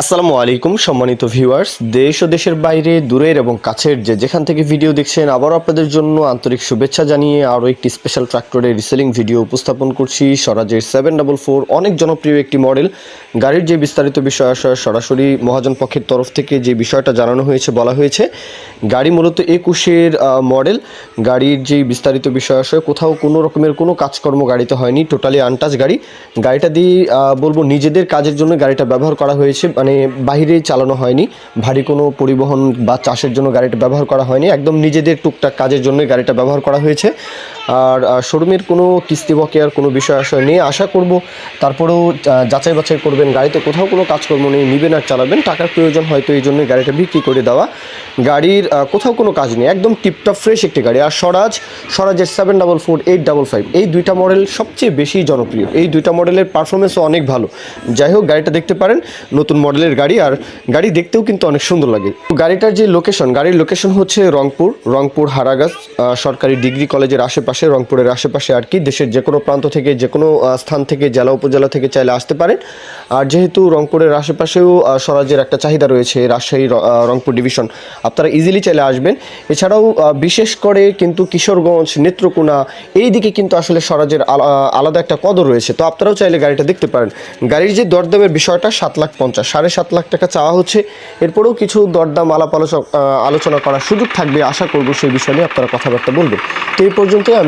আসসালামু আলাইকুম, সম্মানিত ভিউয়ার্স। দেশ ও দেশের বাইরে, দূরের এবং কাছের যে যেখান থেকে ভিডিও দেখছেন, আবারও আপনাদের জন্য আন্তরিক শুভেচ্ছা জানিয়ে আরও একটি স্পেশাল ট্রাক্টরের রিসেলিং ভিডিও উপস্থাপন করছি স্বরাজের সেভেন ডাবল ফোর অনেক জনপ্রিয় একটি মডেল গাড়ির যে বিস্তারিত বিষয় আসার সরাসরি মহাজন পক্ষের তরফ থেকে যে বিষয়টা জানানো হয়েছে, বলা হয়েছে, গাড়ি মূলত একুশের মডেল গাড়ির যে বিস্তারিত বিষয় আসে, কোথাও কোনো রকমের কোনো কাজকর্ম গাড়িতে হয়নি টোটালি আনটাচ গাড়ি। গাড়িটা দিয়ে বলব নিজেদের কাজের জন্য গাড়িটা ব্যবহার করা হয়েছে মানে বাইরে চালানো হয়নি। ভারী কোনো পরিবহন বা চাষের জন্য গাড়িটা ব্যবহার করা হয়নি। একদম নিজেদের টুকটাক কাজের জন্যই গাড়িটা ব্যবহার করা হয়েছে। আর শোরুমের কোনো কিস্তি বকেয়ার কোনো বিষয় আশয় নেই। আশা করব তারপরেও যাচাই বাছাই করবেন গাড়িতে। কোথাও কোনো কাজকর্ম নেই, নিবেন আর চালাবেন। টাকার প্রয়োজন হয়তো এই জন্যই গাড়িটা বিক্রি করে দেওয়া। গাড়ির কোথাও কোনো কাজ নেই। একদম টিপটপ, ফ্রেশ একটি গাড়ি। আর স্বরাজ, স্বরাজের seven double four eight double five এই দুইটা মডেল সবচেয়ে বেশি জনপ্রিয়। এই দুইটা মডেলের পারফরমেন্সও অনেক ভালো। যাই হোক, গাড়িটা দেখতে পারেন। নতুন মডেলের গাড়ি। আর গাড়ি দেখতেও কিন্তু অনেক সুন্দর লাগে। গাড়িটার যে লোকেশন গাড়ির লোকেশন হচ্ছে রংপুর রংপুর, হারাগাছ সরকারি ডিগ্রি কলেজের আশেপাশে। রংপুরের আশেপাশে আর কি, দেশের যে কোনো প্রান্ত থেকে, যে কোনো স্থান থেকে, জেলা, উপজেলা থেকে চাইলে আসতে পারেন। আর যেহেতু রংপুরের আশেপাশেও স্বরাজের একটা চাহিদা রয়েছে রাজশাহী রংপুর ডিভিশন, আপনারা ইজিলি চাইলে আসবেন। এছাড়াও বিশেষ করে কিন্তু কিশোরগঞ্জ, নেত্রকোনা, এই দিকে কিন্তু আসলে স্বরাজের আলা- আলাদা একটা কদর রয়েছে। তো আপনারাও চাইলে গাড়িটা দেখতে পারেন। গাড়ির যে দরদামের বিষয়টা, সাত লাখ পঞ্চাশ, সাড়ে সাত লাখ টাকা চাওয়া হচ্ছে। এরপরেও কিছু দরদাম আলাপ আলোচনা করার সুযোগ থাকবে। আশা করব সেই বিষয় নিয়ে আপনারা কথাবার্তা বলবেন। তো এই পর্যন্তই আমি